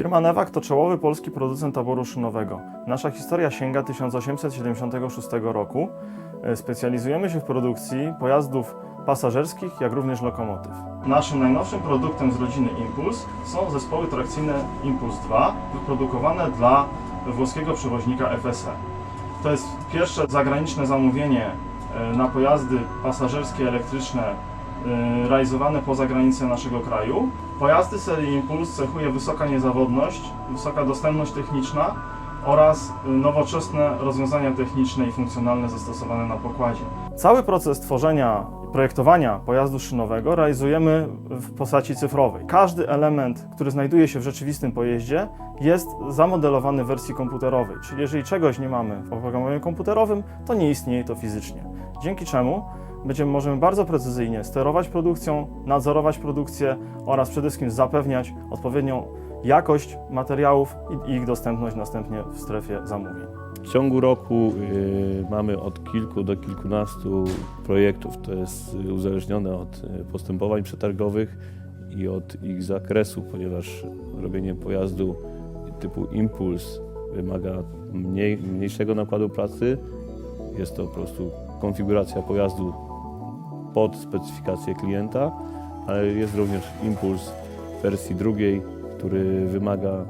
Firma Newak to czołowy polski producent taboru szynowego. Nasza historia sięga 1876 roku. E, Specjalizujemy się w produkcji pojazdów pasażerskich, jak również lokomotyw. Naszym najnowszym produktem z rodziny Impuls są zespoły trakcyjne Impuls 2, wyprodukowane dla włoskiego przewoźnika FSE. To jest pierwsze zagraniczne zamówienie e, na pojazdy pasażerskie elektryczne realizowane poza granice naszego kraju. Pojazdy serii Impuls cechuje wysoka niezawodność, wysoka dostępność techniczna oraz e, nowoczesne rozwiązania techniczne i funkcjonalne zastosowane na pokładzie. Cały proces tworzenia projektowania pojazdu szynowego realizujemy w postaci cyfrowej. Każdy element, który znajduje się w rzeczywistym pojeździe, jest zamodelowany w wersji komputerowej, czyli jeżeli czegoś nie mamy w oprogramowaniu komputerowym, to nie istnieje to fizycznie. Dzięki czemu będziemy możemy bardzo precyzyjnie sterować produkcją, nadzorować produkcję oraz przede wszystkim zapewniać odpowiednią jakość materiałów i ich dostępność następnie w strefie zamówień. W ciągu roku y, mamy od kilku do kilkunastu projektów. To jest uzależnione od y, postępowań przetargowych i od ich zakresu, ponieważ robienie pojazdu typu Impuls wymaga mniej, mniejszego nakładu pracy. Jest to po prostu konfiguracja pojazdu pod specyfikację klienta, ale jest również Impuls w wersji drugiej, który wymaga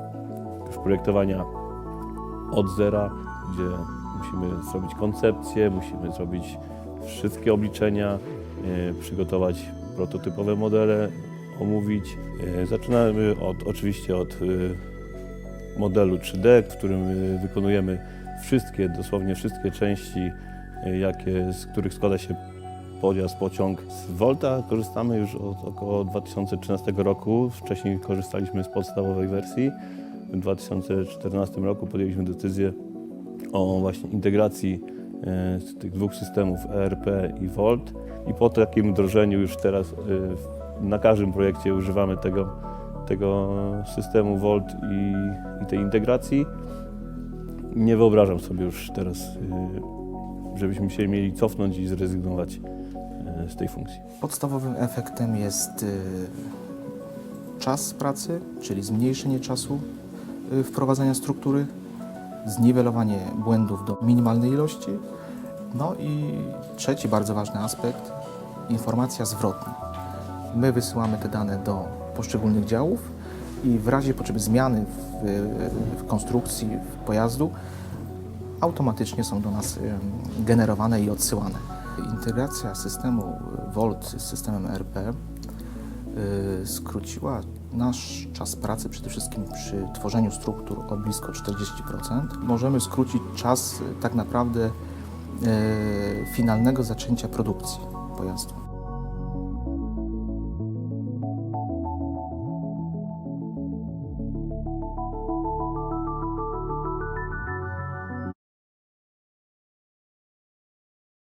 już projektowania od zera, gdzie musimy zrobić koncepcję, musimy zrobić wszystkie obliczenia, e, przygotować prototypowe modele, omówić. E, Zaczynamy od, oczywiście od e, modelu 3D, w którym wykonujemy wszystkie, dosłownie wszystkie części, jakie, z których składa się pojazd, pociąg. Z Volta korzystamy już od około 2013 roku. Wcześniej korzystaliśmy z podstawowej wersji. W 2014 roku podjęliśmy decyzję o właśnie integracji e, tych dwóch systemów ERP i Volt i po takim wdrożeniu już teraz e, na każdym projekcie używamy tego, tego systemu Volt i, i tej integracji. Nie wyobrażam sobie już teraz, e, żebyśmy się mieli cofnąć i zrezygnować z tej funkcji. Podstawowym efektem jest y, czas pracy, czyli zmniejszenie czasu y, wprowadzania struktury, zniwelowanie błędów do minimalnej ilości. No i trzeci bardzo ważny aspekt informacja zwrotna. My wysyłamy te dane do poszczególnych działów i w razie potrzeby zmiany w, w konstrukcji w pojazdu automatycznie są do nas generowane i odsyłane. Integracja systemu Volt z systemem RP y, skróciła nasz czas pracy przede wszystkim przy tworzeniu struktur o blisko 40%. Możemy skrócić czas y, tak naprawdę finalnego zaczęcia produkcji pojazdu.